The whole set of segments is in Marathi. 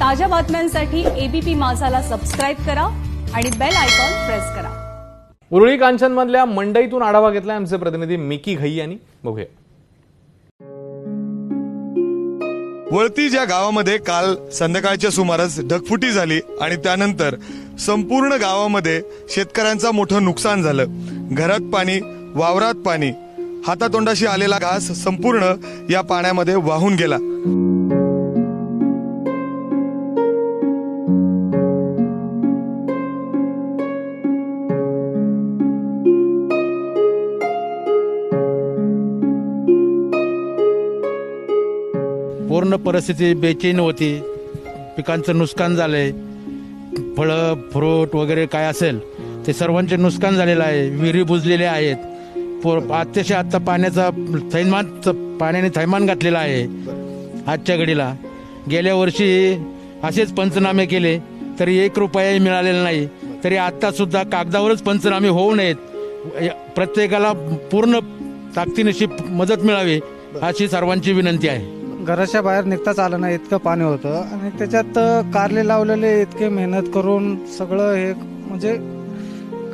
ताज्या बातम्यांसाठी एबीपी माझाला सबस्क्राईब करा आणि बेल आयकॉन प्रेस करा. उरुळी कांचनमधल्या मंडईतून आढावा घेतलाय आमचे प्रतिनिधी मिकी घई यांनी. बघूया. वळती ज्या गावामध्ये काल संध्याकाळच्या सुमारास ढगफुटी झाली आणि त्यानंतर संपूर्ण गावामध्ये शेतकऱ्यांचं मोठं नुकसान झालं. घरात पाणी वावरात पाणी हातातोंडाशी आलेला घास संपूर्ण या पाण्यामध्ये वाहून गेला. पूर्ण परिस्थिती बेचैन होती. पिकांचं नुकसान झालंय. फळं फ्रूट वगैरे काय असेल ते सर्वांचे नुकसान झालेलं आहे. विहिरी बुजलेल्या आहेत. पो- अतिशय आत्ता पाण्याचा थैमान पाण्याने थैमान घातलेला आहे आजच्या घडीला. गेल्या वर्षी असेच पंचनामे केले तरी एक रुपयाही मिळालेला नाही. तरी आता सुद्धा कागदावरच पंचनामे होऊ नयेत. प्रत्येकाला पूर्ण ताकदीनशी मदत मिळावी अशी सर्वांची विनंती आहे. घराच्या बाहेर निघताच आलं नाही इतकं पाणी होतं. आणि त्याच्यात कारले लावलेले इतके मेहनत करून सगळं हे म्हणजे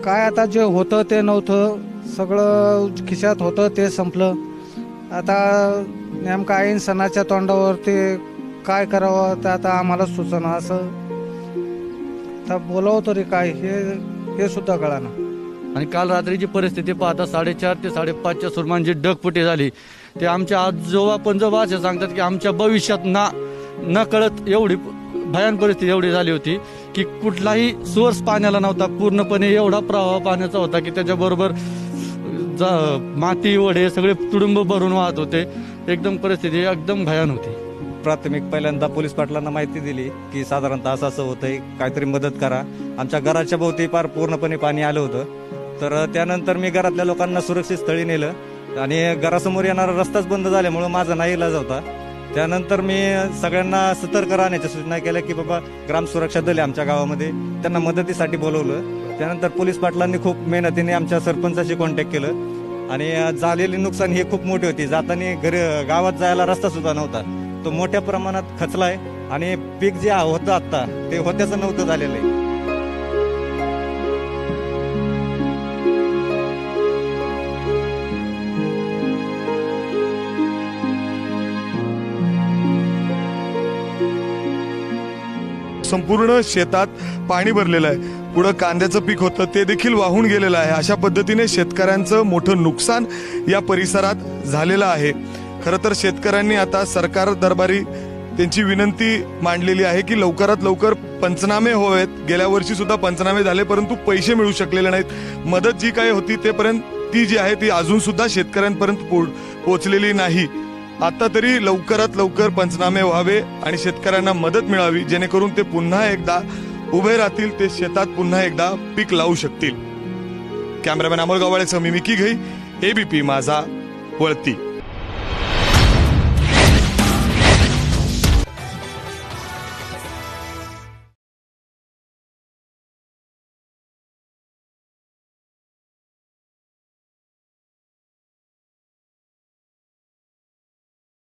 काय आता जे होतं ते नव्हतं. सगळं खिशात होतं ते संपलं. आता नेमकं ऐन सणाच्या तोंडावर ते काय करावं ते आता आम्हाला सुचना असं. आता बोलावं तरी काय हे हे सुद्धा कळाना. आणि काल रात्रीची परिस्थिती पाहता साडेचार ते साडेपाचच्या सुरमान जी ढगफुटी झाली ते आमच्या आजोबा पंजोबा असे सांगतात की आमच्या भविष्यात ना न कळत एवढी भयान परिस्थिती एवढी झाली होती की कुठलाही सोर्स पाण्याला नव्हता पूर्णपणे एवढा प्रवाह पाण्याचा होता की त्याच्याबरोबर माती वडे सगळे तुडुंब भरून वाहत होते. एकदम परिस्थिती एकदम भयान होती. प्राथमिक पहिल्यांदा पोलीस पाटलांना माहिती दिली की साधारणतः असं असं होतंय काहीतरी मदत करा. आमच्या घराच्या भोवती फार पूर्णपणे पाणी आलं होतं. तर त्यानंतर मी घरातल्या लोकांना सुरक्षित स्थळी नेलं. आणि घरासमोर येणारा रस्ताच बंद झाल्यामुळं माझा नाही इलाज होता. त्यानंतर मी सगळ्यांना सतर्क राहण्याच्या सूचना केल्या की बाबा ग्राम सुरक्षा दल आमच्या गावामध्ये. त्यांना मदतीसाठी बोलवलं. त्यानंतर पोलीस पाटलांनी खूप मेहनतीने आमच्या सरपंचाशी कॉन्टॅक्ट केलं. आणि झालेली नुकसान ही खूप मोठी होती. जाताना घरी गावात जायला रस्ता सुद्धा नव्हता. तो मोठ्या प्रमाणात खचलाय. आणि पीक जे होतं आत्ता ते होत्याचं नव्हतं झालेलं आहे. संपूर्ण शेतात पाणी भरलेलं आहे. पुढं कांद्याचं पीक होतं ते देखील वाहून गेलेलं आहे. अशा पद्धतीने शेतकऱ्यांचं मोठं नुकसान या परिसरात झालेलं आहे. खरं तर शेतकऱ्यांनी आता सरकार दरबारी त्यांची विनंती मांडलेली आहे की लवकरात लवकर पंचनामे होवेत. गेल्या वर्षी सुद्धा पंचनामे झाले परंतु पैसे मिळू शकलेले नाहीत. मदत जी काही होती तेपर्यंत ती जी आहे ती अजून सुद्धा शेतकऱ्यांपर्यंत पो- पोहोचलेली नाही. आता तरी लवकरात लवकर पंचनामे व्हावे आणि शेतकऱ्यांना मदत मिळावी जेणेकरून ते पुन्हा एकदा उभे राहतील ते शेतात पुन्हा एकदा पीक लावू शकतील. कॅमेरामॅन अमोल गव्हाळेसह मी मिकी घई एबीपी माझा वळती.